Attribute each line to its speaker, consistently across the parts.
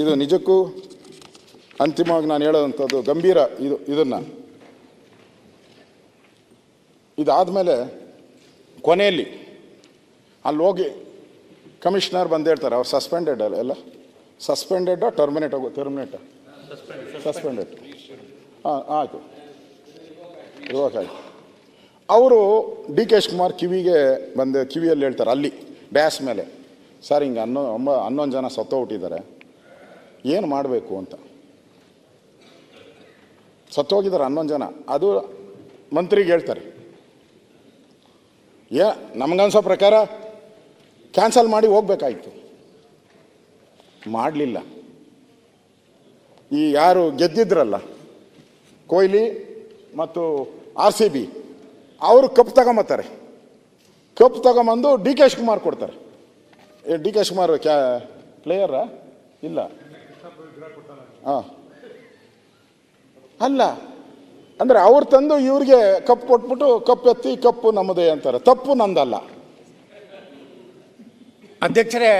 Speaker 1: ಇದು ನಿಜಕ್ಕೂ ಅಂತಿಮವಾಗಿ ನಾನು ಹೇಳೋವಂಥದ್ದು ಗಂಭೀರ ಇದು, ಇದನ್ನು. ಇದಾದಮೇಲೆ ಕೊನೆಯಲ್ಲಿ ಅಲ್ಲಿ ಹೋಗಿ ಕಮಿಷನರ್ ಬಂದು ಹೇಳ್ತಾರೆ, ಅವ್ರು ಸಸ್ಪೆಂಡೆಡ್ ಅಲ್ಲ, ಎಲ್ಲ? ಸಸ್ಪೆಂಡೆಡ್ ಟರ್ಮಿನೇಟ್ ಆಗೋ ಟರ್ಮಿನೇಟ್ ಸಸ್ಪೆಂಡೆಡ್ ಹಾಂ ಆಯಿತು. ಇವಾಗ ಅವರು ಡಿ ಕೆ ಕುಮಾರ್ ಕಿವಿಗೆ ಬಂದು ಕಿವಿಯಲ್ಲಿ ಹೇಳ್ತಾರೆ ಅಲ್ಲಿ ಡ್ಯಾಸ್ ಮೇಲೆ. ಸರ್, ಹಿಂಗೆ ಹನ್ನೊ ಒಂಬ ಹನ್ನೊಂದು ಜನ ಸತ್ತೋಗ್ಬಿಟ್ಟಿದ್ದಾರೆ. ಏನು ಮಾಡಬೇಕು ಅಂತ. ಸತ್ತೋಗಿದ್ದಾರೆ ಹನ್ನೊಂದು ಜನ. ಅದು ಮಂತ್ರಿಗೆ ಹೇಳ್ತಾರೆ. ಏ, ನಮಗನ್ಸೋ ಪ್ರಕಾರ ಕ್ಯಾನ್ಸಲ್ ಮಾಡಿ ಹೋಗ್ಬೇಕಾಯ್ತು. ಮಾಡಲಿಲ್ಲ. ಈ ಯಾರು ಗೆದ್ದಿದ್ರಲ್ಲ, ಕೊಹ್ಲಿ ಮತ್ತು ಆರ್ ಸಿ ಬಿ, ಅವರು ಕಪ್ ತಗೊಂಬತ್ತಾರೆ. ಕಪ್ ತಗೊಂಬಂದು ಡಿ ಕೆ ಶಿವಕುಮಾರ್ ಕೊಡ್ತಾರೆ. ಡಿ ಕೆ ಶಿವಕುಮಾರ್ ಕ್ಯಾ, ಪ್ಲೇಯರಾ? ಇಲ್ಲ. ಹಾಂ. ಅಲ್ಲ ಅಂದ್ರೆ ಅವ್ರು ತಂದು ಇವ್ರಿಗೆ ಕಪ್ ಕೊಟ್ಬಿಟ್ಟು ಕಪ್ ಎತ್ತಿ ಕಪ್ಪು ನಮ್ಮದೇ ಅಂತಾರೆ. ತಪ್ಪು ನಂದಲ್ಲ.
Speaker 2: ಅಧ್ಯಕ್ಷರೇ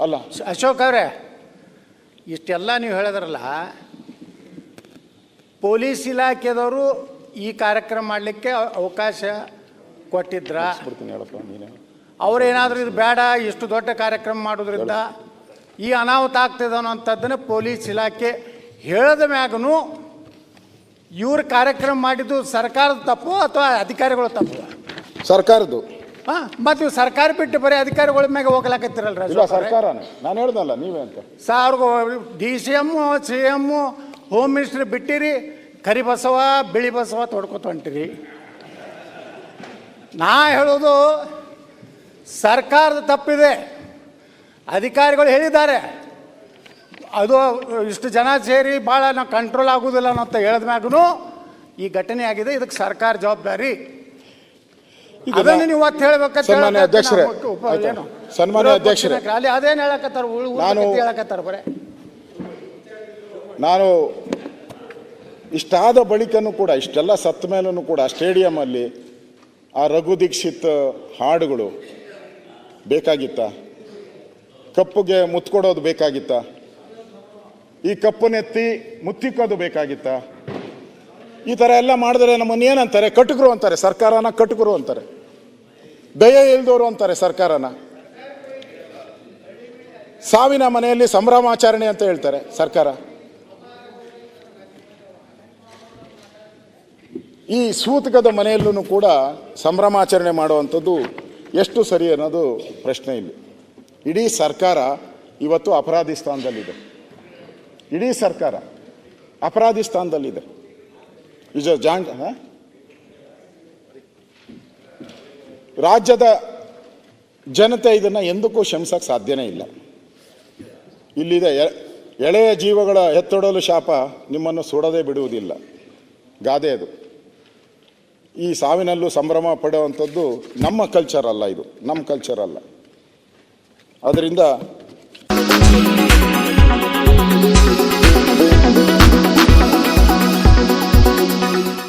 Speaker 1: ಅಲ್ಲ.
Speaker 2: ಅಶೋಕ್ ಅವರೇ ಇಷ್ಟೆಲ್ಲ ನೀವು ಹೇಳಿದ್ರಲ್ಲ ಪೊಲೀಸ್ ಇಲಾಖೆದವರು ಈ ಕಾರ್ಯಕ್ರಮ ಮಾಡಲಿಕ್ಕೆ ಅವಕಾಶ ಕೊಟ್ಟಿದ್ರ? ಅವರೇನಾದರೂ ಇದು ಬೇಡ ಇಷ್ಟು ದೊಡ್ಡ ಕಾರ್ಯಕ್ರಮ ಮಾಡೋದ್ರಿಂದ ಈ ಅನಾಹುತ ಆಗ್ತದೆ ಅನ್ನೋಂಥದ್ದನ್ನು ಪೊಲೀಸ್ ಇಲಾಖೆ ಹೇಳದ ಮ್ಯಾಗೂ ಇವ್ರ ಕಾರ್ಯಕ್ರಮ ಮಾಡಿದ್ದು ಸರ್ಕಾರದ ತಪ್ಪು ಅಥವಾ ಅಧಿಕಾರಿಗಳ ತಪ್ಪು?
Speaker 1: ಸರ್ಕಾರದ್ದು.
Speaker 2: ಹಾಂ ಮತ್ತು ಇವು ಸರ್ಕಾರ ಬಿಟ್ಟು ಬರೀ ಅಧಿಕಾರಿಗಳ ಮ್ಯಾಗ ಹೋಗ್ಲಾಕತ್ತಿರಲ್ರ
Speaker 1: ಇಲ್ಲ ಸರ್ಕಾರನೇ. ನಾನು ಹೇಳ್ದಲ್ಲ ನೀವೇ ಅಂತ.
Speaker 2: ಸಾವಿರ D C M C M home minister ಬಿಟ್ಟಿರಿ ಕರಿ ಬಸವ ಬಿಳಿ ಬಸವ ತೊಡ್ಕೊತ ಹೊಂಟಿರಿ. ನಾ ಹೇಳೋದು ಸರ್ಕಾರದ ತಪ್ಪಿದೆ. ಅಧಿಕಾರಿಗಳು ಹೇಳಿದ್ದಾರೆ. ಅದು ಇಷ್ಟು ಜನ ಸೇರಿ ಭಾಳ ನಾವು ಕಂಟ್ರೋಲ್ ಆಗೋದಿಲ್ಲ ಅಂತ ಹೇಳಿದ ಮ್ಯಾಗೂ ಈ ಘಟನೆ ಆಗಿದೆ. ಇದಕ್ಕೆ ಸರ್ಕಾರ ಜವಾಬ್ದಾರಿ.
Speaker 1: ಇದನ್ನ-
Speaker 2: ಅದನ್ನು ನೀವು ಮತ್ತೆ ಹೇಳ್ಬೇಕಂತ
Speaker 1: ಸನ್ಮಾನ್ಯ ಅಧ್ಯಕ್ಷರೇ? ಸನ್ಮಾನ್ಯ ಅಧ್ಯಕ್ಷರೇ.
Speaker 2: ಅದೇನು ಹೇಳಕತ್ತಾರ?
Speaker 1: ನಾನು-
Speaker 2: ಹೇಳಕತ್ತಾರ ಬರೇ.
Speaker 1: ನಾನು ಇಷ್ಟಾದ ಬಳಿಕನೂ ಕೂಡ ಇಷ್ಟೆಲ್ಲ ಸತ್ತ ಮೇಲೂ ಕೂಡ ಸ್ಟೇಡಿಯಮಲ್ಲಿ ಆ ರಘು ದೀಕ್ಷಿತ್ ಹಾಡುಗಳು ಬೇಕಾಗಿತ್ತ? ಕಪ್ಪುಗೆ ಮುತ್ಕೊಡೋದು ಬೇಕಾಗಿತ್ತ? ಈ ಕಪ್ಪನೆತ್ತಿ ಮುತ್ತಿಕ್ಕೋದು ಬೇಕಾಗಿತ್ತ? ಈ ಥರ ಎಲ್ಲ ಮಾಡಿದ್ರೆ ನಮ್ಮನ್ನು ಏನಂತಾರೆ? ಕಟುಕರು ಅಂತಾರೆ, ಸರ್ಕಾರನ ಕಟುಕರು ಅಂತಾರೆ. ದಯೆ ಇಲ್ದವರು ಅಂತಾರೆ ಸರ್ಕಾರನ. ಸಾವಿನ ಮನೆಯಲ್ಲಿ ಸಂಭ್ರಮಾಚರಣೆ ಅಂತ ಹೇಳ್ತಾರೆ ಸರ್ಕಾರ. ಈ ಸೂತಕದ ಮನೆಯಲ್ಲೂ ಕೂಡ ಸಂಭ್ರಮಾಚರಣೆ ಮಾಡುವಂಥದ್ದು ಎಷ್ಟು ಸರಿ ಅನ್ನೋದು ಪ್ರಶ್ನೆ ಇಲ್ಲಿ. ಇಡೀ ಸರ್ಕಾರ ಇವತ್ತು ಅಪರಾಧಿ ಸ್ಥಾನದಲ್ಲಿದೆ. ಇಡೀ ಸರ್ಕಾರ ಅಪರಾಧಿ ಸ್ಥಾನದಲ್ಲಿದೆ. ಇಜ ಜಾಂಡ್? ರಾಜ್ಯದ ಜನತೆ ಇದನ್ನು ಎಂದಕ್ಕೂ ಕ್ಷಮಿಸೋಕ್ಕೆ ಸಾಧ್ಯನೇ ಇಲ್ಲ. ಇಲ್ಲಿದೆ ಎಳೆಯ ಜೀವಗಳ ಎತ್ತೊಡಲು ಶಾಪ ನಿಮ್ಮನ್ನು ಸುಡದೆ ಬಿಡುವುದಿಲ್ಲ. ಗಾದೆ ಅದು. ಈ ಸಾವಿನಲ್ಲೂ ಸಂಭ್ರಮ ಪಡುವಂಥದ್ದು ನಮ್ಮ ಕಲ್ಚರ್ ಅಲ್ಲ ಇದು. ನಮ್ಮ ಕಲ್ಚರ್ ಅಲ್ಲ. ಅದರಿಂದ